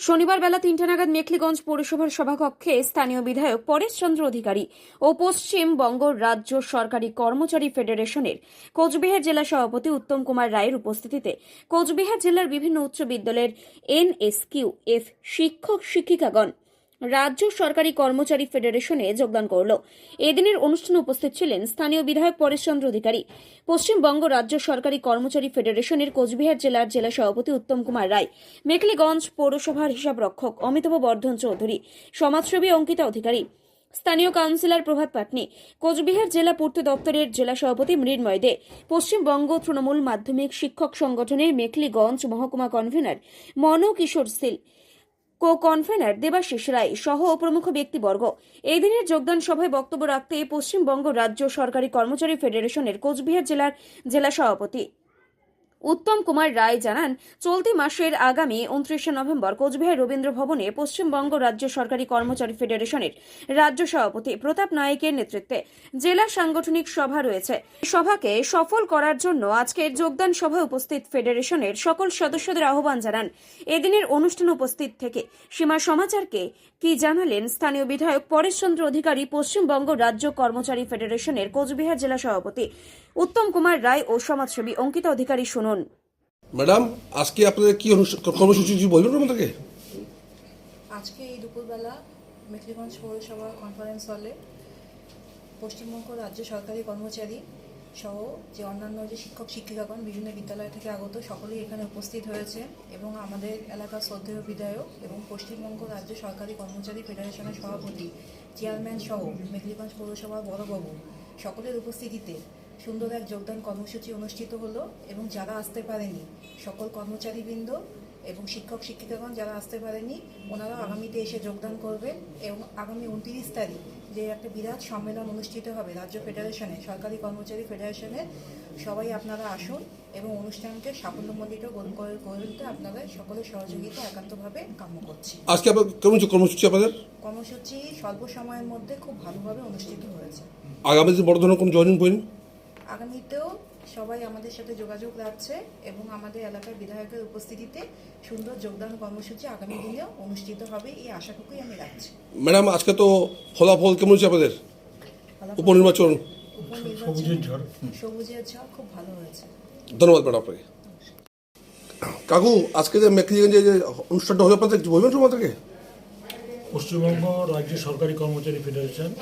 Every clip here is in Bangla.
শনিবার বেলা তিনটা নাগাদ মেখলিগঞ্জ পৌরসভার সভাকক্ষে স্থানীয় বিধায়ক পরেশ চন্দ্র অধিকারী ও পশ্চিমবঙ্গ রাজ্য সরকারি কর্মচারী ফেডারেশনের কোচবিহার জেলা সভাপতি উত্তম কুমার রায়ের উপস্থিতিতে কোচবিহার জেলার বিভিন্ন উচ্চ বিদ্যালয়ের এনএসকিউ এফ শিক্ষক শিক্ষিকাগণ রাজ্য সরকারি কর্মচারী ফেডারেশনে যোগদান করল। এদিনের অনুষ্ঠানে উপস্থিত ছিলেন স্থানীয় বিধায়ক পরেশচন্দ্র অধিকারী। পশ্চিমবঙ্গ রাজ্য সরকারি কর্মচারী ফেডারেশনের কোচবিহার জেলার জেলা সভাপতি উত্তম কুমার রায়, মেখলিগঞ্জ পৌরসভার হিসাব রক্ষক অমিতাভ বর্ধন চৌধুরী, সমাজসেবী অঙ্কিতা অধিকারী, স্থানীয় কাউন্সিলর প্রভাত পাটনি, কোচবিহার জেলা পূর্ত দপ্তরের জেলা সভাপতি মৃন্ময় দে, পশ্চিমবঙ্গ তৃণমূল মাধ্যমিক শিক্ষক সংগঠনের মেখলিগঞ্জ মহকুমা convenor Mon Kishore Sil co convenor Debashis Roy সহ প্রমুখ ব্যক্তিবর্গ। এই দিনের যোগদান সভায় বক্তব্য রাখতে পশ্চিমবঙ্গ রাজ্য সরকারি কর্মচারী ফেডারেশনের কোচবিহার জেলার জেলা সভাপতি উত্তম কুমার রায় জানান, চলতি মাসের আগামী উনত্রিশে নভেম্বর কোচবিহার রবীন্দ্র ভবনে পশ্চিমবঙ্গ রাজ্য সরকারি কর্মচারী ফেডারেশনের রাজ্য সভাপতি প্রতাপ নায়েকের নেতৃত্বে জেলা সাংগঠনিক সভা রয়েছে। সভাকে সফল করার জন্য আজকের যোগদান সভায় উপস্থিত ফেডারেশনের সকল সদস্যদের আহ্বান জানান। এদিনের অনুষ্ঠান উপস্থিত থেকে সীমা সমাচারকে কি জানালেন স্থানীয় বিধায়ক পরেশচন্দ্র অধিকারী, পশ্চিমবঙ্গ রাজ্য কর্মচারী ফেডারেশনের কোচবিহার জেলা সভাপতি উত্তম কুমার রায় ও সমাজসেবী অঙ্কিতা অধিকারী শুনুন। ম্যাডাম আজকে আপনাদের কি অনুষ্ঠান কর্মসূচি কিছু বলবেন আমাদেরকে? আজকে এই দুপুরবেলা মেখলিগঞ্জ পৌরসভা কনফারেন্স হলে পশ্চিমবঙ্গ রাজ্য সরকারি কর্মচারী সহ যে অন্যান্য যে শিক্ষক শিক্ষিকাগণ বিভিন্ন বিদ্যালয় থেকে আগত সকলেই এখানে উপস্থিত হয়েছে এবং আমাদের এলাকার শ্রদ্ধেয় বিধায়ক এবং পশ্চিমবঙ্গ রাজ্য সরকারি কর্মচারী ফেডারেশনের সভাপতি চেয়ারম্যান সহ মেখলিগঞ্জ পৌরসভার বড়বাবু সকলের উপস্থিতিতে সুন্দর এক যোগদান কর্মসূচি অনুষ্ঠিত হলো এবং যারা আসতে পারেনি সকল কর্মচারীবৃন্দ এবং শিক্ষক শিক্ষিকাগণ যারা আসতে পারেনি ওনারা আগামীতে এসে যোগদান করবেন এবং আগামী উনত্রিশ তারিখ যে একটা বিরাট সম্মেলন অনুষ্ঠিত হবে রাজ্য ফেডারেশনে সরকারি কর্মচারী ফেডারেশনে সবাই আপনারা আসুন এবং অনুষ্ঠানকে সাফল্যমণ্ডিত করে করে তুলতে আপনাদের সকলের সহযোগিতা একান্তভাবে কাম্য করছি। আজকে কেমন কর্মসূচি আপনাদের? কর্মসূচি স্বল্প সময়ের মধ্যে খুব ভালোভাবে অনুষ্ঠিত হয়েছে। আগামী দিন বড় ধরনের কোনো জয়েনিং পয়েন্ট আগামীতেও সবাই আমাদের সাথে যোগাযোগ রাখছে এবং আমাদের এলাকার বিধায়কের উপস্থিতিতে সুন্দর যোগদান কর্মসূচি আগামী দিনেও অনুষ্ঠিত হবে এই আশাটুকুই আমি রাখছি। ম্যাডাম আজকে তো ফলাফল কেমন হচ্ছে আপনাদের? উপনির্বাচন। উপনির্বাচন- সবুজের ঝড়। সবুজের ঝড় খুব ভালো হয়েছে। ধন্যবাদ ম্যাডাম আপনাকে। কাকু আজকে যে মেকলিগঞ্জে যে অনুষ্ঠানটা হলো আপনাদের কিছু বলবেন তো আমাদেরকে? পশ্চিমবঙ্গ রাজ্য সরকারি কর্মচারী ফেডারেশন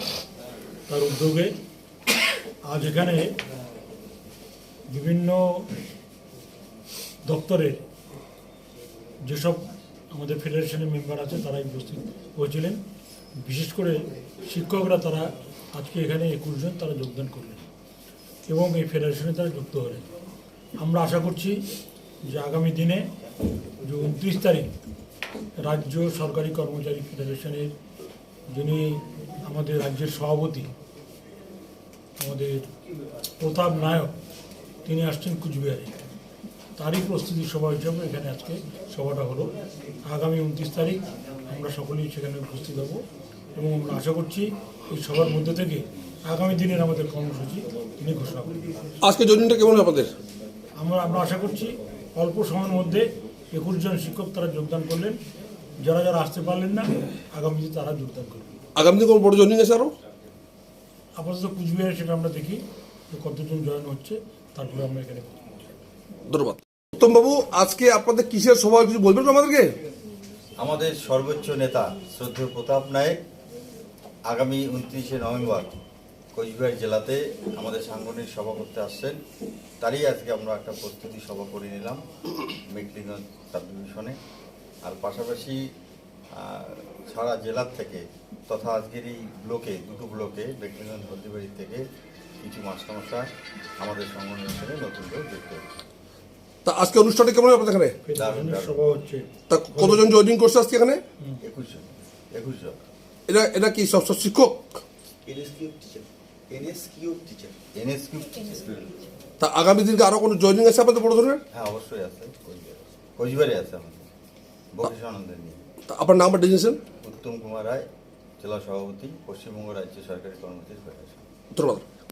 তার উদ্যোগে আজ এখানে বিভিন্ন দপ্তরের যেসব আমাদের ফেডারেশনের মেম্বার আছে, তারা উপস্থিত হয়েছিলেন। বিশেষ করে শিক্ষকরা তারা আজকে এখানে একুশ জন তারা যোগদান করলেন এবং এই ফেডারেশনে তারা যুক্ত হলেন। আমরা আশা করছি যে আগামী দিনে যে উনত্রিশ তারিখ রাজ্য সরকারি কর্মচারী ফেডারেশনের যিনি আমাদের রাজ্যের সভাপতি আমাদের প্রতাপ নায়ক তিনি আসছেন কুচবিহারে। তারই প্রস্তুতি সভা হিসাবে এখানে আজকে সভাটা হলো। আগামী উনত্রিশ তারিখ আমরা সকলেই সেখানে উপস্থিত হব এবং আমরা আশা করছি এই সভার মধ্যে থেকে আগামী দিনের আমাদের কর্মসূচি তিনি ঘোষণা করবেন। আজকে জয়েনিংটা কেমন আপনাদের? আমরা আমরা আশা করছি অল্প সময়ের মধ্যে একুশ জন শিক্ষক তারা যোগদান করলেন। যারা যারা আসতে পারলেন না আগামীতে তারা যোগদান করবেন। আগামী দিন কোনো বড় জয়েনিং আছে আরও আপাতত কুচবিহারে সেটা আমরা দেখি যে কতজন জয়েন হচ্ছে তারপরে আমরা এখানে ধন্যবাদ। উত্তমবাবু আজকে আপনাদের কিসের সভা কিছু বলবেন তো আমাদেরকে? আমাদের সর্বোচ্চ নেতা শ্রদ্ধেয় প্রতাপ নায়েক আগামী উনত্রিশে নভেম্বর কোচবিহার জেলাতে আমাদের সাংগঠনিক সভা করতে আসছেন। তারই আজকে আমরা একটা প্রস্তুতি সভা করে নিলাম মেকলিগঞ্জ সাব ডিভিশনে আর পাশাপাশি সারা জেলার থেকে তথা আজকের এই ব্লকে দুটো ব্লকে মেকলিগঞ্জ হলদিবাড়ি থেকে কিছু মাস্টারমশাই আমাদের সংগঠনের সঙ্গে নতুন করে যুক্ত তা আজকে অনুষ্ঠানটা কেমন হবে আপনাদের এখানে? সভা হচ্ছে। তা কতজন জয়েনিং করছে আজকে এখানে? একুশ জন একুশ জন। এটা এটা কি সব সব শিক্ষক? তা আগামী দিনকে আরও কোনো জয়েনিং আছে আপনাদের বড় ধরনের? হ্যাঁ অবশ্যই আছে কোচবিহারে আছে আমাদের। তা আপনার নামটা ডিজিশন উত্তম কুমার রায় জেলা সভাপতি পশ্চিমবঙ্গ রাজ্য সরকারি কর্মচারী ফেডারেশন ধন্যবাদ।